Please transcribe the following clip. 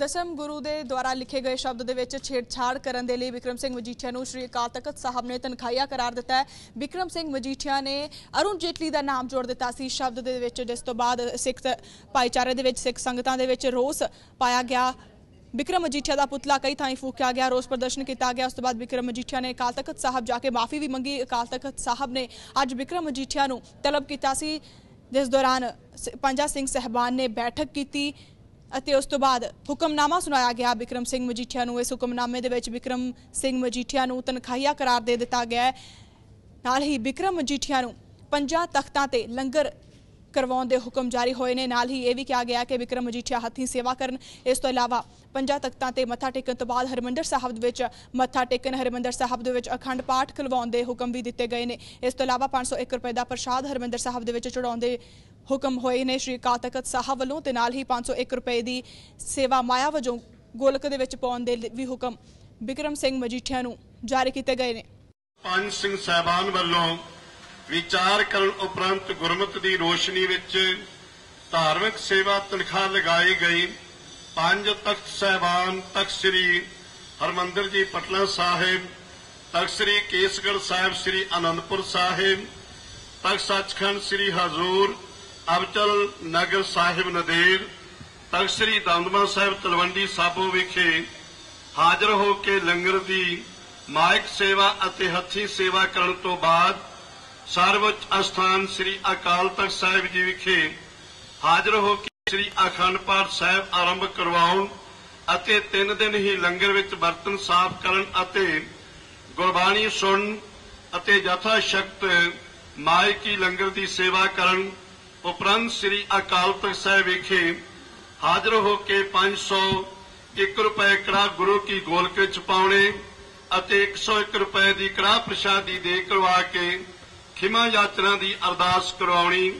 ਦਸਮ ਗੁਰੂ ਦੇ ਦੁਆਰਾ ਲਿਖੇ ਗਏ ਸ਼ਬਦ ਦੇ ਵਿੱਚ ਛੇੜਛਾੜ ਕਰਨ ਦੇ ਲਈ ਵਿਕਰਮ ਸਿੰਘ ਮਜੀਠੀਆ ਨੂੰ ਸ਼੍ਰੀ ਅਕਾਲ ਤਖਤ ਸਾਹਿਬ ਨੇ ਤਨਖਾਹੀਆ ਕਰਾਰ ਦਿੱਤਾ ਹੈ। ਵਿਕਰਮ ਸਿੰਘ ਮਜੀਠੀਆ ਨੇ ਅਰੁਣ ਜੇਟਲੀ ਦਾ ਨਾਮ ਜੋੜ ਦਿੱਤਾ ਸੀ। ਸ਼ਬਦ ਦੇ ਵਿੱਚ ਜਿਸ ਤੋਂ ਬਾਅਦ ਸਿੱਖ ਭਾਈਚਾਰੇ ਦੇ ਵਿੱਚ, ਸਿੱਖ ਸੰਗਤਾਂ ਦੇ ਵਿੱਚ ਰੋਸ ਪਾਇਆ ਗਿਆ। ਵਿਕਰਮ ਮਜੀਠੀਆ ਦਾ ਪੁਤਲਾ ਕਈ ਥਾਈਂ ਫੂਕਿਆ ਗਿਆ, ਰੋਸ ਪ੍ਰਦਰਸ਼ਨ ਕੀਤਾ ਗਿਆ। ਉਸ ਤੋਂ ਬਾਅਦ ਵਿਕਰਮ ਮਜੀਠੀਆ ਨੇ ਅਕਾਲ ਤਖਤ ਸਾਹਿਬ ਜਾ ਕੇ ਮਾਫੀ ਵੀ ਮੰਗੀ। ਅਕਾਲ ਤਖਤ ਸਾਹਿਬ ਨੇ ਅੱਜ ਵਿਕਰਮ ਮਜੀਠੀਆ ਨੂੰ ਤਲਬ ਕੀਤਾ ਸੀ। ਜਿਸ ਦੌਰਾਨ ਸ- ਪੰਜਾ ਸਿੰਘ ਸਹਿਬਾਨ ਨੇ ਬੈਠਕ ਕੀਤੀ। ਅਤੇ ਉਸ ਤੋਂ ਬਾਅਦ ਹੁਕਮਨਾਮਾ ਸੁਣਾਇਆ ਗਿਆ ਵਿਕਰਮ ਸਿੰਘ ਮਜੀਠੀਆ ਨੂੰ। ਇਸ ਹੁਕਮਨਾਮੇ ਦੇ ਵਿੱਚ ਵਿਕਰਮ ਸਿੰਘ ਮਜੀਠੀਆ ਨੂੰ ਤਨਖਾਹੀਆ ਕਰਾਰ ਦੇ ਦਿੱਤਾ ਗਿਆ ਹੈ। ਨਾਲ ਹੀ ਵਿਕਰਮ ਮਜੀਠੀਆ ਨੂੰ ਪੰਜਾਂ ਤਖਤਾਂ ਤੇ ਲੰਗਰ ਕਰਵਾਉਣ ਦੇ ਹੁਕਮ ਜਾਰੀ ਹੋਏ ਨੇ। ਨਾਲ ਹੀ ਇਹ ਵੀ ਕਿਹਾ ਗਿਆ ਕਿ ਵਿਕਰਮ ਮਜੀਠੀਆ ਹੱਥੀਂ ਸੇਵਾ ਕਰਨ। ਇਸ ਤੋਂ ਇਲਾਵਾ ਪੰਜਾਂ ਤਖਤਾਂ ਤੇ ਮੱਥਾ ਟੇਕਣ ਤੋਂ ਬਾਅਦ ਹਰਮੰਦਰ ਸਾਹਿਬ ਦੇ ਵਿੱਚ ਮੱਥਾ ਟੇਕਣ, ਹਰਮੰਦਰ ਸਾਹਿਬ ਦੇ ਵਿੱਚ ਅਖੰਡ ਪਾਠ ਖਲਵਾਉਣ ਦੇ ਹੁਕਮ ਵੀ ਦਿੱਤੇ ਗਏ ਨੇ। ਇਸ ਤੋਂ ਇਲਾਵਾ 501 ਰੁਪਏ ਦਾ ਪ੍ਰਸ਼ਾਦ ਹਰਮੰਦਰ ਸਾਹਿਬ ਦੇ ਵਿੱਚ ਚੜਾਉਣ ਦੇ ਹੁਕਮ ਹੋਏ ਨੇ। ਸ਼੍ਰੀ ਅਕਾਲ ਤਖਤ ਸਾਹਿਬ ਵੱਲੋਂ ਤੇ ਨਾਲ ਹੀ 501 ਰੁਪਏ ਦੀ ਸੇਵਾ ਮਾਇਆ ਵਜੋਂ ਗੋਲਕ ਦੇ ਵਿੱਚ ਪਾਉਣ ਦੇ ਵੀ ਹੁਕਮ ਬਿਕਰਮ ਸਿੰਘ ਮਜੀਠੀਆ ਨੂੰ ਜਾਰੀ ਕੀਤੇ ਗਏ ਨੇ। ਪੰਜ ਸਿੰਘ ਸਾਹਿਬਾਨ ਵੱਲੋਂ ਵਿਚਾਰ ਕਰਨ ਉਪਰੰਤ ਗੁਰਮਤਿ ਦੀ ਰੋਸ਼ਨੀ ਵਿੱਚ ਧਾਰਮਿਕ ਸੇਵਾ ਤਨਖਾਹ ਲਗਾਈ ਗਈ। ਪੰਜ ਤਖਤ ਸਾਹਿਬਾਨ, ਤਖਤ ਸ੍ਰੀ ਹਰਮੰਦਰ ਜੀ ਪਟਨਾ ਸਾਹਿਬ, ਤਖਤ ਸ੍ਰੀ ਕੇਸਗੜ ਸਾਹਿਬ ਸ੍ਰੀ ਅਨੰਦਪੁਰ ਸਾਹਿਬ, ਤਖਤ ਸੱਚਖੰਡ ਸ੍ਰੀ ਹਜ਼ੂਰ, ਅਬਚਲ ਨਗਰ ਸਾਹਿਬ ਨਦੇੜ ਤਖਤ ਸ੍ਰੀ ਦਮਦਮਾ ਸਾਹਿਬ ਤਲਵੰਡੀ ਸਾਬੋ ਵਿਖੇ ਹਾਜ਼ਰ ਹੋ ਕੇ ਲੰਗਰ ਦੀ ਮਾਇਕ ਸੇਵਾ ਅਤੇ ਹੱਥੀ ਸੇਵਾ ਕਰਨ ਤੋਂ ਬਾਅਦ ਸਰਵਉੱਚ ਅਸਥਾਨ ਸ੍ਰੀ ਅਕਾਲ ਤਖਤ ਸਾਹਿਬ ਜੀ ਵਿਖੇ ਹਾਜ਼ਰ ਹੋ ਕੇ ਸ੍ਰੀ ਅਖੰਡ ਪਾਠ ਸਾਹਿਬ ਆਰੰਭ ਕਰਵਾਉਣ ਅਤੇ ਤਿੰਨ ਦਿਨ ਹੀ ਲੰਗਰ ਵਿੱਚ ਬਰਤਨ ਸਾਫ਼ ਕਰਨ ਅਤੇ ਗੁਰਬਾਣੀ ਸੁਣਨ ਅਤੇ ਯਥਾ ਸ਼ਕਤ ਮਾਇਕੀ ਲੰਗਰ ਦੀ ਸੇਵਾ ਕਰਨ, ਉਪਰੰਤ ਸ੍ਰੀ ਅਕਾਲ ਤਖਤ ਸਾਹਿਬ ਵਿਖੇ ਹਾਜ਼ਰ ਹੋ ਕੇ 501 ਰੁਪਏ ਕੜਾ ਗੁਰੂ ਕੀ ਗੋਲਕ ਵਿੱਚ ਪਾਉਣੇ ਅਤੇ 101 ਰੁਪਏ ਦੀ ਕੜਾ ਪ੍ਰਸ਼ਾਦੀ ਦੇ ਕਰਵਾ ਕੇ ਖਿਮਾ ਯਾਤਰਾ ਦੀ ਅਰਦਾਸ ਕਰਵਾਉਣੀ।